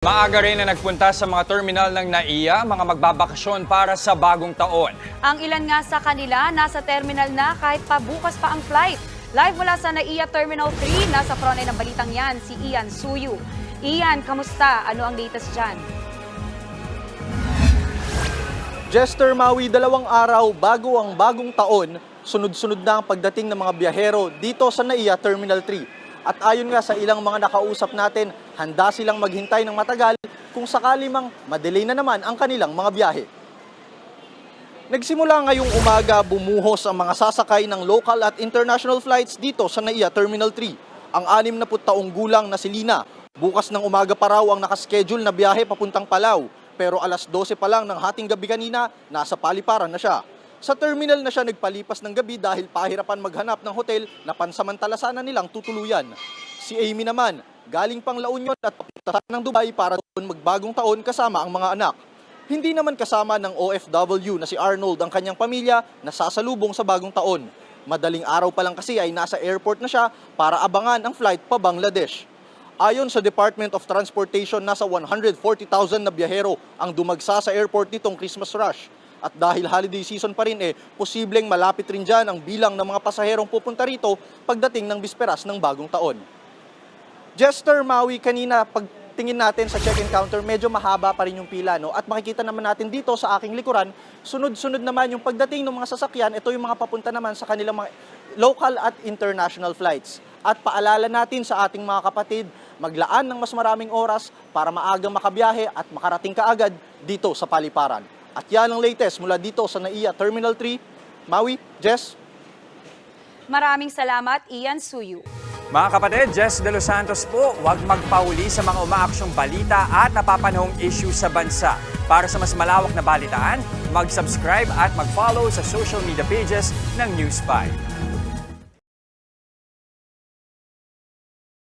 Maaga rin na nagpunta sa mga terminal ng NAIA, mga magbabakasyon para sa bagong taon. Ang ilan nga sa kanila nasa terminal na kahit pa bukas pa ang flight. Live mula sa NAIA Terminal 3, nasa frontline ng balitang yan, si Ian Suyu. Ian, kamusta? Ano ang latest dyan? Jester Maui, dalawang araw bago ang bagong taon, sunod-sunod na ang pagdating ng mga biyahero dito sa NAIA Terminal 3. At ayon nga sa ilang mga nakausap natin, handa silang maghintay ng matagal kung sakali mang madelay na naman ang kanilang mga biyahe. Nagsimula ngayong umaga bumuhos ang mga sasakay ng local at international flights dito sa NAIA Terminal 3. Ang 60 taong gulang na si Lina, bukas ng umaga pa raw ang nakaschedule na biyahe papuntang Palau. Pero alas 12 pa lang ng hating gabi kanina, nasa paliparan na siya. Sa terminal na siya nagpalipas ng gabi dahil pahirapan maghanap ng hotel na pansamantala sana nilang tutuluyan. Si Amy naman, galing pang La Union at papunta ng Dubai para doon magbagong taon kasama ang mga anak. Hindi naman kasama ng OFW na si Arnold ang kanyang pamilya na sasalubong sa bagong taon. Madaling araw pa lang kasi ay nasa airport na siya para abangan ang flight pa Bangladesh. Ayon sa Department of Transportation, nasa 140,000 na biyahero ang dumagsa sa airport nitong Christmas rush. At dahil holiday season pa rin eh, posibleng malapit rin dyan ang bilang ng mga pasaherong pupunta rito pagdating ng bisperas ng bagong taon. Jester Maui, kanina pagtingin natin sa check-in counter, medyo mahaba pa rin yung pila. No? At makikita naman natin dito sa aking likuran, sunod-sunod naman yung pagdating ng mga sasakyan, ito yung mga papunta naman sa kanilang mga local at international flights. At paalala natin sa ating mga kapatid, maglaan ng mas maraming oras para maagang makabiyahe at makarating kaagad dito sa paliparan. At yan ang latest mula dito sa NAIA Terminal 3. Maui, Jess, Maraming salamat, Ian Suyu. Mga kapatid, Jess De Los Santos po, huwag magpahuli sa mga umaaksyong balita at napapanahong issue sa bansa. Para sa mas malawak na balitaan, mag-subscribe at mag-follow sa social media pages ng News 5.